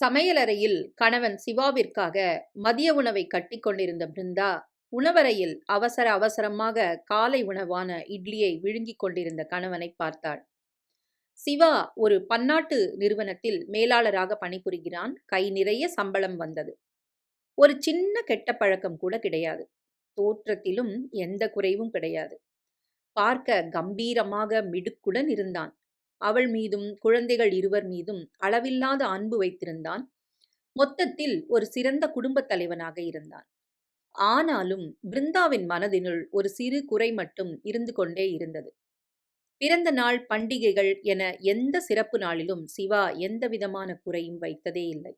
சமையலறையில் கணவன் சிவாவிற்காக மதிய உணவை கட்டி கொண்டிருந்த பிருந்தா உணவறையில் அவசர அவசரமாக காலை உணவான இட்லியை விழுங்கிக் கொண்டிருந்த கணவனை பார்த்தாள். சிவா ஒரு பன்னாட்டு நிறுவனத்தில் மேலாளராக பணிபுரிகிறான். கை நிறைய சம்பளம் வந்தது. ஒரு சின்ன கெட்ட பழக்கம் கூட கிடையாது. தோற்றத்திலும் எந்த குறைவும் கிடையாது. பார்க்க கம்பீரமாக மிடுக்குடன் இருந்தான். அவள் மீதும் குழந்தைகள் இருவர் மீதும் அளவில்லாத அன்பு வைத்திருந்தான். மொத்தத்தில் ஒரு சிறந்த குடும்பத் தலைவனாக இருந்தான். ஆனாலும் பிருந்தாவின் மனதினுள் ஒரு சிறு குறை மட்டும் இருந்து கொண்டே இருந்தது. பிறந்த நாள் பண்டிகைகள் என எந்த சிறப்பு நாளிலும் சிவா எந்த விதமான குறையும் வைத்ததே இல்லை.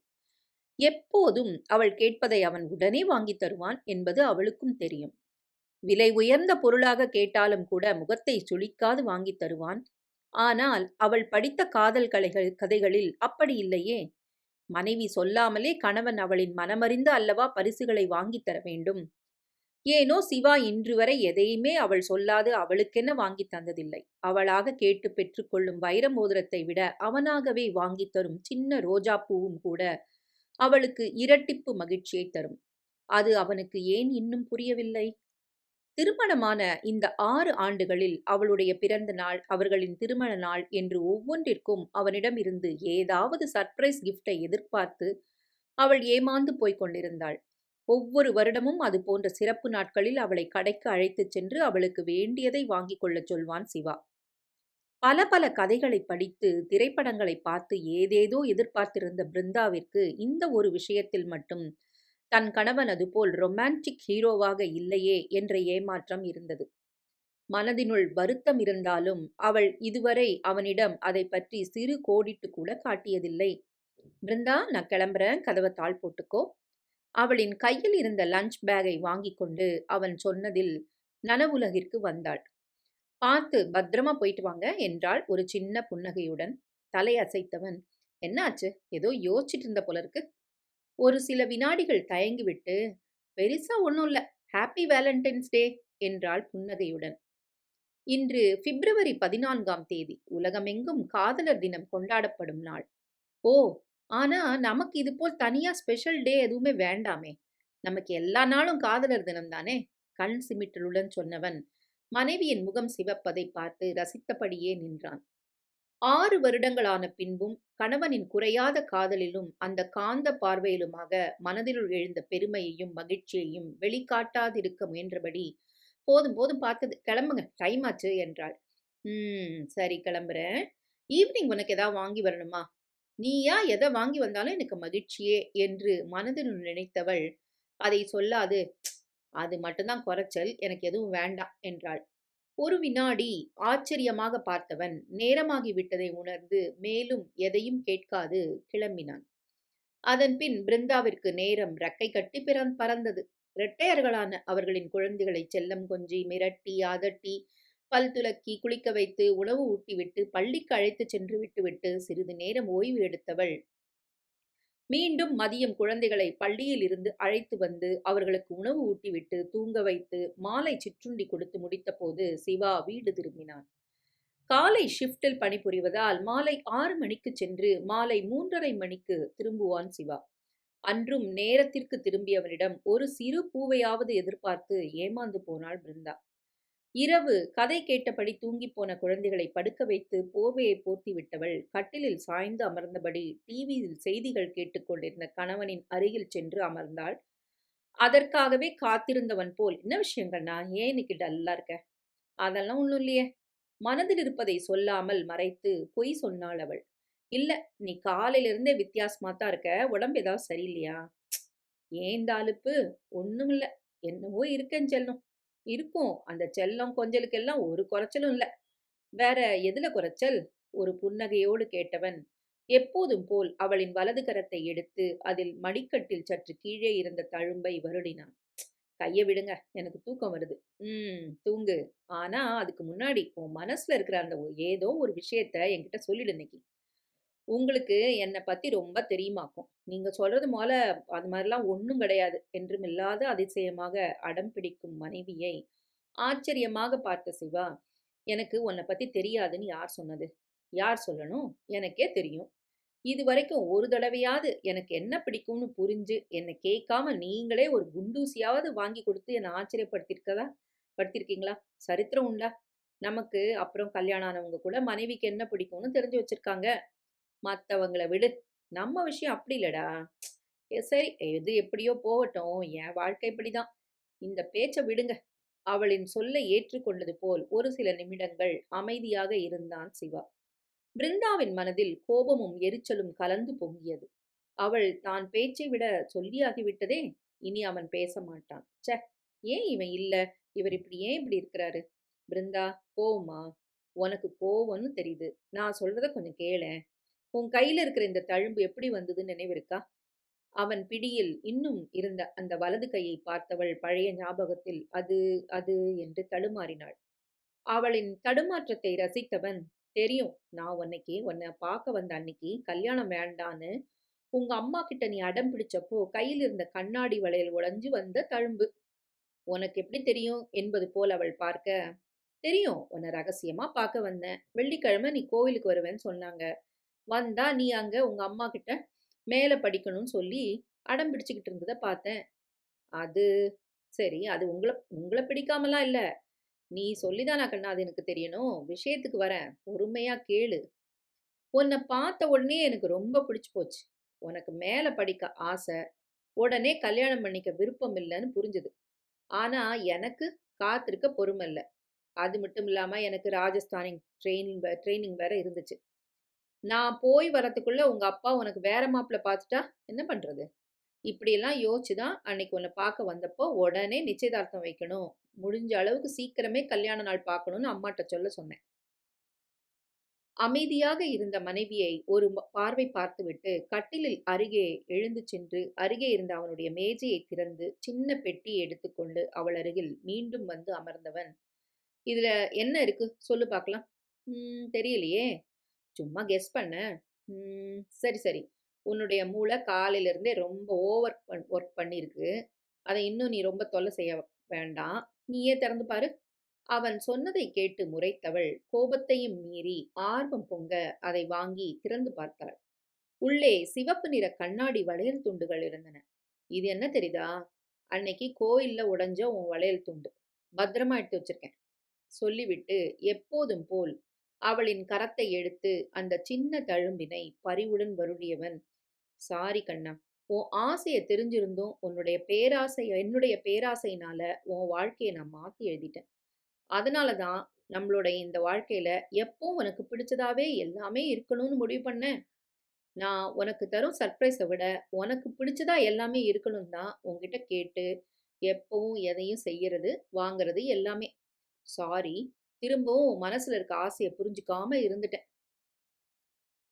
எப்போதும் அவள் கேட்பதை அவன் உடனே வாங்கித் தருவான் என்பது அவளுக்கும் தெரியும். விலை உயர்ந்த பொருளாக கேட்டாலும் கூட முகத்தை சுளிக்காது வாங்கித் தருவான். ஆனால் அவள் படித்த காதல் கலைகள் கதைகளில் அப்படி இல்லையே. மனைவி சொல்லாமலே கணவன் அவளின் மனமறிந்து அல்லவா பரிசுகளை வாங்கித் தர வேண்டும்? ஏனோ சிவா இன்று வரை எதையுமே அவள் சொல்லாது அவளுக்கென்ன வாங்கி தந்ததில்லை. அவளாக கேட்டு பெற்றுக்கொள்ளும் வைர மோதிரத்தை விட அவனாகவே வாங்கித் தரும் சின்ன ரோஜா பூவும் கூட அவளுக்கு இரட்டிப்பு மகிழ்ச்சியை தரும். அது அவனுக்கு ஏன் இன்னும் புரியவில்லை? திருமணமான இந்த ஆறு ஆண்டுகளில் அவளுடைய பிறந்த நாள் அவர்களின் திருமண நாள் என்று ஒவ்வொன்றிற்கும் அவனிடமிருந்து ஏதாவது சர்ப்ரைஸ் கிஃப்டை எதிர்பார்த்து அவள் ஏமாந்து போய்க் கொண்டிருந்தாள். ஒவ்வொரு வருடமும் அது போன்ற சிறப்பு நாட்களில் அவளை கடைக்கு அழைத்துச் சென்று அவளுக்கு வேண்டியதை வாங்கிக் கொள்ளச் சொல்வான் சிவா. பல பல கதைகளை படித்து திரைப்படங்களை பார்த்து ஏதேதோ எதிர்பார்த்திருந்த பிருந்தாவிற்கு இந்த ஒரு விஷயத்தில் மட்டும் தன் கணவன் அதுபோல் ரொமான்டிக் ஹீரோவாக இல்லையே என்ற ஏமாற்றம் இருந்தது. மனதினுள் வருத்தம் இருந்தாலும் அவள் இதுவரை அவனிடம் அதை பற்றி சிறு கோடிட்டு கூட காட்டியதில்லை. பிருந்தா நான் கிளம்புறேன். கதவை தாள் போட்டுக்கோ. அவளின் கையில் இருந்த லஞ்ச் பேக்கை வாங்கி கொண்டு அவன் சொன்னதில் நனவுலகிற்கு வந்தாள். பார்த்து பத்திரமா போயிட்டு வாங்க என்றாள் ஒரு சின்ன புன்னகையுடன். தலை அசைத்தவன் என்னாச்சு ஏதோ யோசிச்சுட்டு இருந்த போல இருக்கு. ஒரு சில வினாடிகள் தயங்கிவிட்டு பெருசா ஒன்றும் இல்லை ஹாப்பி வேலண்டைன்ஸ் டே என்றாள் புன்னகையுடன். இன்று பிப்ரவரி பதினான்காம் தேதி உலகமெங்கும் காதலர் தினம் கொண்டாடப்படும் நாள். ஓ ஆனா நமக்கு இது போல் தனியா ஸ்பெஷல் டே எதுவுமே வேண்டாமே. நமக்கு எல்லா நாளும் காதலர் தினம் தானே? கண் சிமிட்டலுடன் சொன்னவன் மனைவியின் முகம் சிவப்பதை பார்த்து ரசித்தபடியே நின்றான். ஆறு வருடங்களான பின்பும் கணவனின் குறையாத காதலிலும் அந்த காந்த பார்வையிலுமாக மனதிலுள் எழுந்த பெருமையையும் மகிழ்ச்சியையும் வெளிக்காட்டாதிருக்க முயன்றபடி போதும் போதும் பார்த்தது. கிளம்புங்க. டைம் ஆச்சு என்றாள். ம் சரி கிளம்புறேன். ஈவினிங் உனக்கு ஏதாவது வாங்கி வரணுமா? நீயா? எதை வாங்கி வந்தாலும் எனக்கு மகிழ்ச்சியே என்று மனதில் நினைத்தவள் அதை சொல்லாது. அது மட்டும்தான் குறைச்சல். எனக்கு எதுவும் வேண்டாம் என்றாள். ஒரு வினாடி ஆச்சரியமாக பார்த்தவன் நேரமாகி விட்டதை உணர்ந்து மேலும் எதையும் கேட்காது கிளம்பினான். அதன்பின் பிருந்தாவிற்கு நேரம் ரக்கை கட்டி பிறன் பறந்தது. இரட்டையர்களான அவர்களின் குழந்தைகளை செல்லம் கொஞ்சி மிரட்டி அதட்டி பல் துலக்கி குளிக்க வைத்து உணவு ஊட்டிவிட்டு பள்ளிக்கு அழைத்து சென்று விட்டுவிட்டு சிறிது நேரம் ஓய்வு எடுத்தவள் மீண்டும் மதியம் குழந்தைகளை பள்ளியில் இருந்து அழைத்து வந்து அவர்களுக்கு உணவு ஊட்டிவிட்டு தூங்க வைத்து மாலை சிற்றுண்டி கொடுத்து முடித்தபோது சிவா வீடு திரும்பினான். காலை ஷிப்டில் பணிபுரிவதால் மாலை ஆறு மணிக்கு சென்று மாலை மூன்றரை மணிக்கு திரும்புவான் சிவா. அன்றும் நேரத்திற்கு திரும்பியவனிடம் ஒரு சிறு பூவையாவது எதிர்பார்த்து ஏமாந்து போனாள் பிருந்தா. இரவு கதை கேட்டபடி தூங்கிப் போன குழந்தைகளை படுக்க வைத்து போர்வையை போர்த்தி விட்டவள் கட்டிலில் சாய்ந்து அமர்ந்தபடி டிவியில் செய்திகள் கேட்டுக்கொண்டிருந்த கணவனின் அருகில் சென்று அமர்ந்தாள். அதற்காகவே காத்திருந்தவன் போல். என்ன விஷயங்கள்னா ஏன் இன்னைக்கு டல்லா இருக்க அதெல்லாம் ஒன்றும் இல்லையே. மனதில் இருப்பதை சொல்லாமல் மறைத்து பொய் சொன்னாள் அவள். இல்ல நீ காலையிலிருந்தே வித்தியாசமா தான் இருக்க. உடம்பு ஏதாவது சரியில்லையா? ஏன் தாளுப்பு ஒன்றும் இல்லை என்னவோ இருக்கேன்னு செல்லும். இருக்கும். அந்த செல்லம் கொஞ்சலுக்கெல்லாம் ஒரு குறைச்சலும் இல்லை. வேற எதுல குறைச்சல்? ஒரு புன்னகையோடு கேட்டவன் எப்போதும் போல் அவளின் வலது கரத்தை எடுத்து அதில் மடிக்கட்டில் சற்று கீழே இருந்த தழும்பை வருடினான். கையை விடுங்க எனக்கு தூக்கம் வருது. ம் தூங்கு. ஆனா அதுக்கு முன்னாடி உன் மனசுல இருக்கிற அந்த ஏதோ ஒரு விஷயத்த என்கிட்ட சொல்லிடு இன்னைக்கு. உங்களுக்கு என்னை பத்தி ரொம்ப தெரியுமாக்கும். நீங்க சொல்றது போல அது மாதிரிலாம் ஒன்றும் கிடையாது. என்றும் இல்லாத அதிசயமாக அடம் பிடிக்கும் மனைவியை ஆச்சரியமாக பார்த்த சிவா எனக்கு உன்னை பத்தி தெரியாதுன்னு யார் சொன்னது? யார் சொல்லணும்? எனக்கே தெரியும். இது வரைக்கும் ஒரு தடவையாவது எனக்கு என்ன பிடிக்கும்னு புரிஞ்சு என்னை கேட்காம நீங்களே ஒரு குண்டூசியாவது வாங்கி கொடுத்து என்னை ஆச்சரியப்படுத்திருக்கதா? படுத்திருக்கீங்களா? சரித்திரம் உண்டா? நமக்கு அப்புறம் கல்யாணம் ஆனவங்க கூட மனைவிக்கு என்ன பிடிக்கும்னு தெரிஞ்சு வச்சிருக்காங்க. மற்றவங்களை விடு. நம்ம விஷயம் அப்படி இல்லடா. சரி எது எப்படியோ போகட்டும். என் வாழ்க்கை இப்படிதான். இந்த பேச்சை விடுங்க. அவளின் சொல்லை ஏற்றுக்கொண்டது போல் ஒரு சில நிமிடங்கள் அமைதியாக இருந்தான் சிவா. பிருந்தாவின் மனதில் கோபமும் எரிச்சலும் கலந்து பொங்கியது. அவள் தான் பேச்சை விட சொல்லியாகிவிட்டதே இனி அவன் பேச மாட்டான். ச்சே ஏன் இவன் இல்ல? இவர் இப்படி ஏன் இப்படி இருக்கிறாரு? பிருந்தா கோவமா? உனக்கு கோவம்னு தெரியுது. நான் சொல்றத கொஞ்சம் கேளேன் உன் கையில் இருக்கிற இந்த தழும்பு எப்படி வந்ததுன்னு நினைவிருக்கா அவன் பிடியில் இன்னும் இருந்த அந்த வலது கையை பார்த்தவள் பழைய ஞாபகத்தில் அது அது என்று தடுமாறினாள். அவளின் தடுமாற்றத்தை ரசித்தவன் தெரியும் நான் உன்னைக்கு உன்னை பார்க்க வந்த அன்னைக்கு கல்யாணம் வேண்டான்னு உங்க அம்மா கிட்ட நீ அடம் பிடிச்சப்போ கையில் இருந்த கண்ணாடி வளையல் உழைஞ்சு வந்த தழும்பு. உனக்கு எப்படி தெரியும்? என்பது போல் அவள் பார்க்க தெரியும் உன்னை ரகசியமா பார்க்க வந்தேன். வெள்ளிக்கிழமை நீ கோவிலுக்கு வருவேன்னு சொன்னாங்க. வந்தா நீ அங்க உங்க அம்மா கிட்ட மேலே படிக்கணும்னு சொல்லி அடம் பிடிச்சுக்கிட்டு இருந்ததை பார்த்தேன். அது சரி அது உங்களை உங்களை பிடிக்காமலாம் இல்லை. நீ சொல்லிதானா கண்ணா அது எனக்கு தெரியணும். விஷயத்துக்கு வரேன். பொறுமையா கேளு. உன்னை பார்த்த உடனே எனக்கு ரொம்ப பிடிச்சு போச்சு. உனக்கு மேலே படிக்க ஆசை. உடனே கல்யாணம் பண்ணிக்க விருப்பம் இல்லைன்னு புரிஞ்சுது. ஆனா எனக்கு காத்திருக்க பொறுமை இல்லை. அது மட்டும் இல்லாம எனக்கு ராஜஸ்தானிங் ட்ரைனிங் ட்ரைனிங் வேற இருந்துச்சு. நான் போய் வரத்துக்குள்ளே உங்கள் அப்பா உனக்கு வேற மாப்பிள்ள பார்த்துட்டா என்ன பண்ணுறது இப்படியெல்லாம் யோசிச்சு தான் அன்னைக்கு உன்னை பார்க்க வந்தப்போ உடனே நிச்சயதார்த்தம் வைக்கணும். முடிஞ்ச அளவுக்கு சீக்கிரமே கல்யாண நாள் பார்க்கணும்னு அம்மாட்ட சொல்ல சொன்னேன். அமைதியாக இருந்த மனைவியை ஒரு பார்வை பார்த்துவிட்டு கட்டிலில் அருகே எழுந்து சென்று அருகே இருந்த அவனுடைய மேஜையை திறந்து சின்ன பெட்டியை எடுத்துக்கொண்டு அவள் அருகில் மீண்டும் வந்து அமர்ந்தவன். இதுல என்ன இருக்கு? சொல்லு பார்க்கலாம் "ம், தெரியலையே. சும்மா கெஸ் பண்ண சரி சரி. உன்னுடைய மூளை காலையிலேருந்தே ரொம்ப ஓவர் பண் ஒர்க் பண்ணியிருக்கு அதை இன்னும் நீ ரொம்ப தொல்லை செய்ய வேண்டாம். நீயே திறந்து பாரு. அவன் சொன்னதை கேட்டு முறைத்தவள் கோபத்தையும் மீறி ஆர்வம் பொங்க அதை வாங்கி திறந்து பார்த்தாள். உள்ளே சிவப்பு நிற கண்ணாடி வளையல் துண்டுகள் இருந்தன. இது என்ன தெரியுதா? அன்னைக்கு கோயில்ல உடைஞ்ச உன் வளையல் துண்டு. பத்திரமா எடுத்து வச்சிருக்கேன். சொல்லிவிட்டு எப்போதும் போல் அவளின் கரத்தை எடுத்து அந்த சின்ன தழும்பினை பரிவுடன் வருடியவன் சாரி கண்ணா உன் ஆசையை தெரிஞ்சிருந்தும் உன்னுடைய பேராசை என்னுடைய பேராசையினால உன் வாழ்க்கையை நான் மாத்தி எழுதிட்டேன். அதனால தான் நம்மளுடைய இந்த வாழ்க்கையில எப்பவும் உனக்கு பிடிச்சதாவே எல்லாமே இருக்கணும்னு முடிவு பண்ணேன். நான் உனக்கு தரும் சர்ப்ரைஸை விட உனக்கு பிடிச்சதா எல்லாமே இருக்கணும் தான் உன்கிட்ட கேட்டு எப்பவும் எதையும் செய்யறது வாங்கிறது எல்லாமே. சாரி திரும்பவும் மனசுல இருக்க ஆசையை புரிஞ்சுக்காம இருந்துட்டேன்.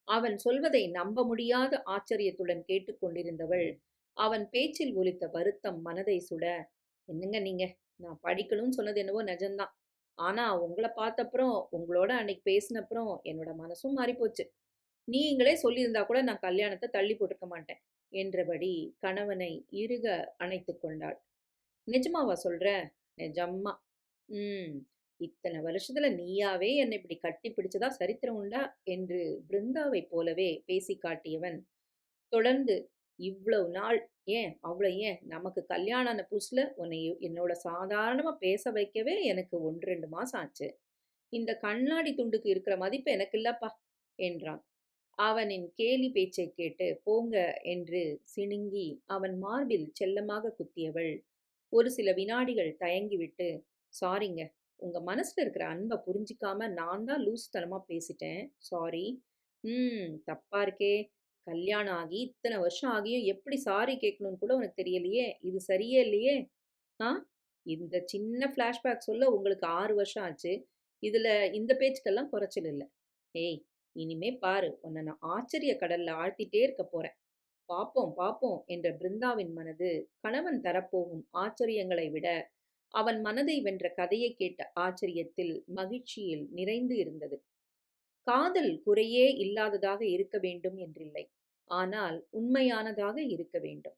அவன் சொல்வதை நம்ப முடியாத ஆச்சரியத்துடன் கேட்டுக்கொண்டிருந்தவள் அவன் பேச்சில் ஒலித்த வருத்தம் மனதை சுட என்னங்க நீங்க? நான் படிக்கணும்னு சொன்னது என்னவோ நிஜம்தான். ஆனா உங்களை பார்த்தப்புறம் உங்களோட அன்னைக்கு பேசினப்புறம் என்னோட மனசும் மாறிப்போச்சு. நீங்களே சொல்லியிருந்தா கூட நான் கல்யாணத்தை தள்ளி போட்டிருக்க மாட்டேன் என்றபடி கணவனை இறுக அணைத்து கொண்டாள். நிஜமாவா சொல்ற? நிஜம்மா. ம். இத்தனை வருஷத்துல நீயாவே என்னை இப்படி கட்டி பிடிச்சதா சரித்திரம் உண்டா? என்று பிருந்தாவைப் போலவே பேசி காட்டியவன். தொடர்ந்து இவ்வளவு நாள் ஏன் அவ்வளோ ஏன்? நமக்கு கல்யாணம் ஆன புதுசுல உன்னை என்னோட சாதாரணமா பேச வைக்கவே எனக்கு ஒன்று ரெண்டு மாசம் ஆச்சு. இந்த கண்ணாடி துண்டுக்கு இருக்கிற மதிப்பு எனக்கு இல்லப்பா என்றான். அவனின் கேலி பேச்சை கேட்டு போங்க என்று சிணுங்கி அவன் மார்பில் செல்லமாக குத்தியவள். ஒரு சில வினாடிகள் தயங்கிவிட்டு சாரிங்க உங்கள் மனசில் இருக்கிற அன்பை புரிஞ்சிக்காம நான் தான் லூஸ் தனமாக பேசிட்டேன். சாரி. ம் தப்பாக இருக்கே. கல்யாணம் ஆகி இத்தனை வருஷம் ஆகியும் எப்படி சாரி கேட்கணும்னு கூட உனக்கு தெரியலையே? இது சரியே இல்லையே? ஆ? இந்த சின்ன ஃப்ளாஷ்பேக் சொல்ல உங்களுக்கு ஆறு வருஷம் ஆச்சு. இதில் இந்த பேச்சுக்கெல்லாம் குறைச்சல் இல்லை. ஏய் இனிமே பாரு. உன்னை நான் ஆச்சரிய கடல்ல ஆழ்த்திட்டே இருக்க போறேன். பாப்போம் பாப்போம் என்ற பிருந்தாவின் மனது கணவன் தரப்போகும் ஆச்சரியங்களை விட அவன் மனதை வென்ற கதையை கேட்ட ஆச்சரியத்தில் மகிழ்ச்சியில் நிறைந்து இருந்தது. காதல் குறையே இல்லாததாக இருக்க வேண்டும் என்றில்லை. ஆனால் உண்மையானதாக இருக்க வேண்டும்.